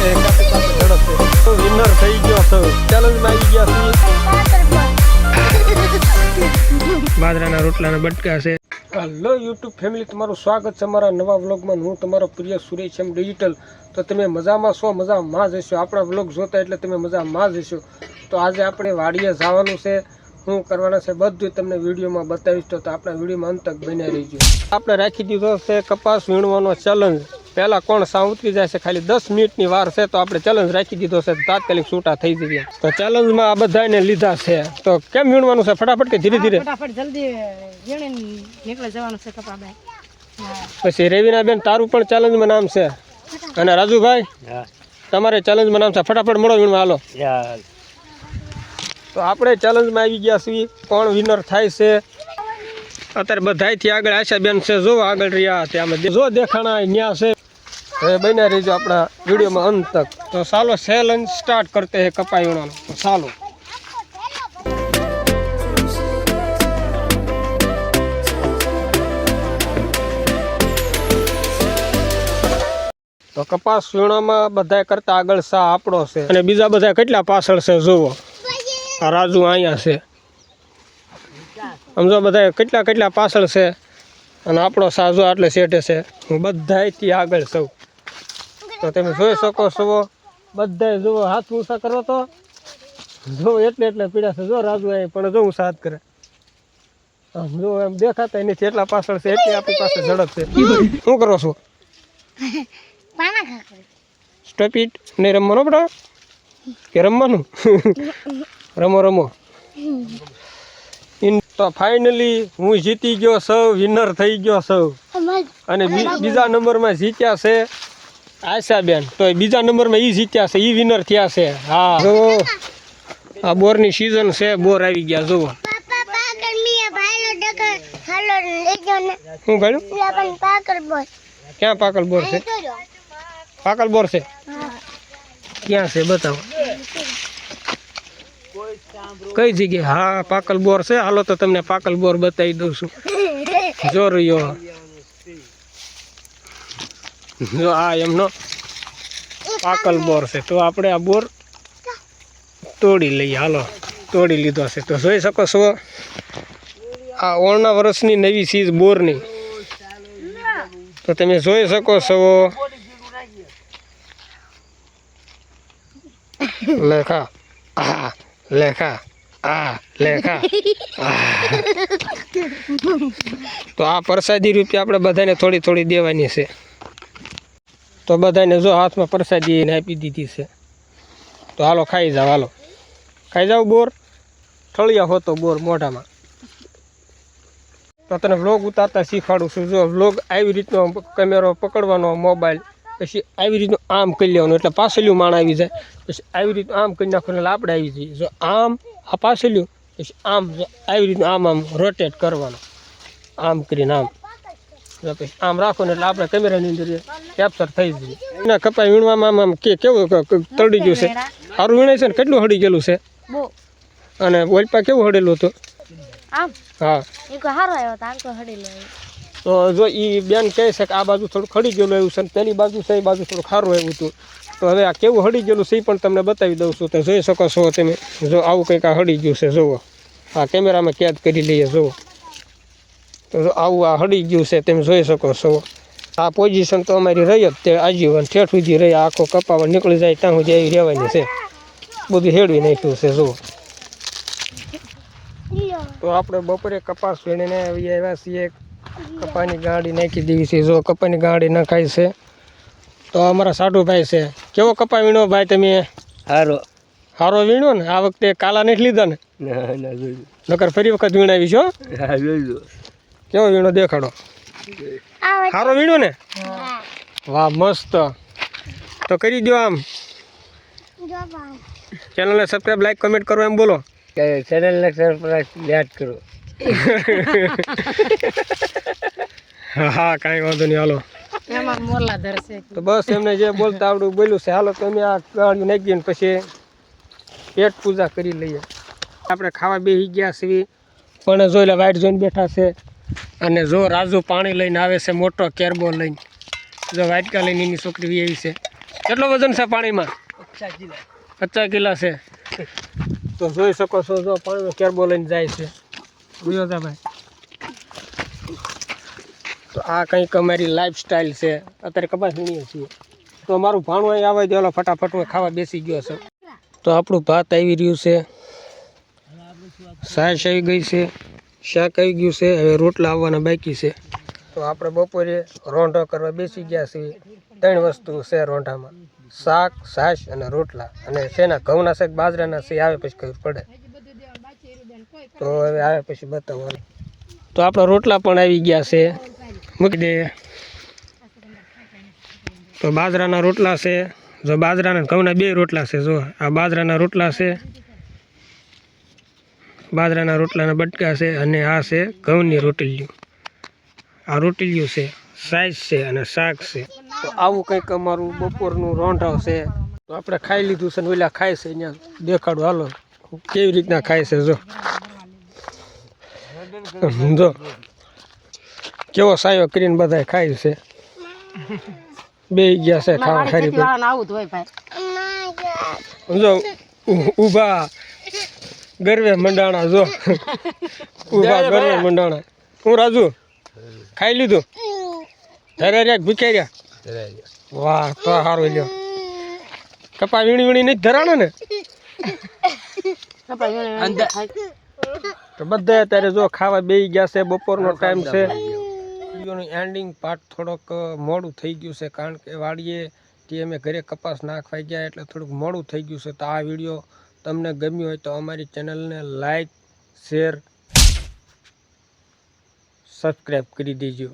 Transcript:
એ કાપી કાપી વિનર થઈ ગયો છો ચેલેન્જમાં આવી ગયા છીએ. બાજરાના રોટલાના બટકા છે. હલો યુટ્યુબ ફેમિલી તમારું સ્વાગત છે મારા નવા વ્લોગમાં. હું તમારો પ્રિય સુરેશ એમ ડિજિટલ તો તમે મજામાં છો? મજામાં જ હશો. આપણા વ્લોગ જોતા એટલે તમે મજામાં જ હશો. તો આજે આપણે વાડીએ જવાનું છે. શું કરવાના છે બધું તમને વિડીયોમાં બતાવીશ. તો આપણા વિડીયોમાં અંતક બની રહીજો. આપણે રાખી દીધો છે કપાસ વીણવાનો ચેલેન્જ પહેલા કોણ સાવ ઉતરી જાય છે? ખાલી દસ મિનિટની વાર છે તો આપણે ચેલેન્જ રાખી દીધો છે. તાત્કાલિક છૂટા થઈ જઈએ. તો ચેલેન્જમાં આ બધાને લીધા છે. તો કેમ વીણવાનું છે? ફટાફટ કે ધીરે ધીરે? ફટાફટ જલ્દી વીણીને જવાનું છે કપાભાઈ પછી રેવીના બેન તારું પણ ચેલેન્જમાં નામ છે. અને રાજુભાઈ? તમારે ચેલેન્જમાં નામ છે. ફટાફટ મળો વીણવા હાલો. તો આપણે ચેલેન્જમાં આવી ગયા છીએ. કોણ વિનર થાય છે? અત્યારે બધાથી આગળ આશા બેન છે. જો આગળ રહ્યા ત્યાં જો દેખાણા ન્યા છે. હવે બન્યા રહીજો આપણા વિડીયોમાં અંત તક. તો ચાલો ચેલેન્જ સ્ટાર્ટ કરતે હે કપાઈ વીણવાનું તો ચાલો. તો કપાસ વીણામાં બધા કરતા આગળ સા આપણો છે. અને બીજા બધા કેટલા પાછળ છે, જુઓ. આ રાજુ અહીંયા છે. સમજો બધા કેટલા કેટલા પાછળ છે. અને આપણો સાજો આટલે શેઠે છે. હું બધાયથી આગળ સૌ. તો તમે જોઈ શકો છો. બધાય જુઓ હાથ ઊંચા કરો તો. જો એટલે એટલે પીડા છે. જો રાજુ એ પણ જો ઊંચા હાથ કરે. આમ જો એમ દેખાતા એની એટલા પાછળ છે એટલી આપણી પાસે ઝડપ છે. શું કરો છો? પાના સ્ટોપ ઇટ. નહીં રમવાનો બેટા? કે રમવાનું? રમો રમો. ઇન તો ફાઇનલી હું જીતી ગયો સૌ વિનર થઈ ગયો સૌ. અને બીજા નંબરમાં જીત્યા છે. આશાબેન તો એ બીજા નંબરમાં એ જીત્યા છે એ વિનર થયા છે. હા. જુઓ આ બોરની સિઝન છે બોર આવી ગયા જુઓ. પાપા પાકર મિયા ભાઈલો ડકર હાલો લેજો ને. શું કહ્યું? ક્યાં પાકલ બોર છે? પાકલ બોર છે? ક્યાં છે બતાવો. કઈ જગ્યાએ? હા પાકલ બોર છે. હાલો તો તમને પાકલ બોર બતાવી દઉં છું. જો રહ્યો. જો આ એમનો પાકલ બોર છે. તો આપણે આ બોર તોડી લઈએ. હાલો તોડી લીધો છે. તો જોઈ શકો છો આ ઓળના વર્ષની નવી ચીજ બોરની. તો તમે જોઈ શકો છો. લેખા આ લેખા આ લેખા. તો આ પ્રસાદી રૂપિયા આપણે બધાને થોડી થોડી દેવાની છે. તો બધાને જો હાથમાં પ્રસાદી એને આપી દીધી છે. તો હાલો ખાઈ જાઓ, હાલો. ખાઈ જાઓ બોર. ઠળિયા હોતો બોર મોઢામાં. તો તને વ્લોગ ઉતારતા શીખવાડું છું. જો વ્લોગ આવી રીતનો કેમેરો પકડવાનો મોબાઈલ પછી આવી રીતનું આમ કરી લેવાનું. એટલે પાછળિયું માણ આવી જાય. પછી આવી રીતનું આમ કરી નાખવાનું એટલે આપણે આવી જઈએ જો આમ, આ પાછળિયું, પછી આમ. આવી રીતનું આમ આમ રોટેટ કરવાનું. આમ કરીને આમ. આમ રાખો ને એટલે આપણે કેમેરાની અંદર કેપ્ચર થઈ જઈએ એના કપાઈ વીણવામાં આમ કે કેવું તરડી ગયું છે? સારું વીણાય છે ને કેટલું હળી ગયેલું છે? અને ઓલપા કેવું હળેલું હતું? હા. તો જો એ બેન કહે છે કે આ બાજુ થોડું ખડી ગયેલું એવું છે પેલી બાજુ છે એ બાજુ થોડું ખારું એવું હતું. તો હવે આ કેવું હળી ગયેલું છે એ પણ તમને બતાવી દઉં છું. તો જોઈ શકો છો તમે. જો આવું કંઈક આ હળી ગયું છે જુઓ. આ કેમેરામાં કેદ કરી લઈએ જુઓ. તો આવું આ હળી ગયું છે તમે જોઈ શકો છો. આ પોઝિશન તો અમારી રહી જ તે આજીવન ઠેઠ સુધી રહી આખો કપાવા નીકળી જાય ત્યાં સુધી એવી રહેવાની છે. બધું હેડવી નાખ્યું છે જુઓ. તો આપણે બપોરે કપાસ વીણીને આવી આવ્યા છીએ. કપાની ગાડી નાખી દેવી છે જો કપાની ગાડી નખાય છે. તો અમારા સાઢુભાઈ છે. કેવો કપા વીણો ભાઈ તમે? હારો. સારો વીણો ને? આ વખતે કાલા નથી લીધા ને? નકર ફરી વખત વીણાવી છો કેવો વીણો દેખાડો? સારો વીણો ને? વાહ મસ્ત. તો કરી દો આમ. ચેનલને સબસ્ક્રાઈબ લાઈક કમેન્ટ કરો એમ બોલો. કે ચેનલને સરપ્રાઈઝ યાદ કરો. હા કાંઈ વાંધો નહીં હાલો. તો બસ એમને જે બોલતા આવડું બોલ્યું છે હાલો તમે આ ગાળ્યું નાખી ને પછી પેટ પૂજા કરી લઈએ. આપણે ખાવા બેસી ગયા છીએ. પણ જોઈ લે વાઈટ જોઈને બેઠા છે. અને જો રાજુ પાણી લઈને આવે છે મોટો કેરબો લઈને. જો વાટકા લઈને એની છોકરી એવી છે. કેટલો વજન છે પાણીમાં? પચાસ કિલા. છે. તો જોઈ શકો છો જો પાણીનો કેરબો લઈને જાય છે. જોયો ભાઈ તો આ કંઈક અમારી લાઈફ સ્ટાઇલ છે. અત્યારે કપાસ વીણીએ છીએ. તો અમારું ભાણું અહીં આવે દેલો ફટાફટ હું ખાવા બેસી ગયો છે. તો આપણું ભાત આવી રહ્યું છે. સાસ આવી ગઈ છે. શાક આવી ગયું છે, હવે રોટલા આવવાના બાકી છે. તો આપણે બપોરે રોંઢો કરવા બેસી ગયા છીએ. ત્રણ વસ્તુ છે રોંઢામાં. શાક, છાશ અને રોટલા. અને શેના ઘઉંના શાક, બાજરાના છે આવે પછી ખબર પડે. તો હવે આવે પછી બતાવવાનું. તો આપણા રોટલા પણ આવી ગયા છે. મૂકી દે. તો બાજરાના રોટલા છે. જો બાજરાના ઘઉંના બે રોટલા છે, જો આ બાજરાના રોટલા છે. બાજરાના રોટલાના બટકા છે અને આ છે ઘઉંની રોટલીઓ. આ રોટલીઓ છે સાઈઝ છે અને શાક છે. તો આવું કંઈક અમારું બપોરનું રોંઢાવ છે. તો આપણે ખાઈ લીધું છે ને ઓલા ખાય છે અહીંયા. દેખાડું હાલો. કેવી રીતના ખાય છે જો. જો. કેવો સાયો કરીને બધા ખાય છે. બે ગયા છે ખાવા ખરી જ હોય ભાઈ. જો ઉ- ઊભા ગરવે મંડાણા જો. ઊભા ગરવે મંડાણા. હું રાજુ? ખાઈ લીધું? ધરે રે ભીખાઈ વાહ તો સારું લ્યો. કપા વીણી વીણી નહીં ધરાણા ને? તો બધા અત્યારે જો ખાવા બેસી ગયા છે બપોરનો ટાઈમ છે. વિડીયોનું એન્ડિંગ પાર્ટ થોડોક મોડું થઈ ગયું છે કારણ કે વાડીએ તે અમે ઘરે કપાસ નાખવા ગયા એટલે થોડુંક મોડું થઈ ગયું છે. તો આ વીડિયો તમને ગમ્યું હોય તો અમારી ચેનલને લાઈક શેર સબસ્ક્રાઈબ કરી દેજો.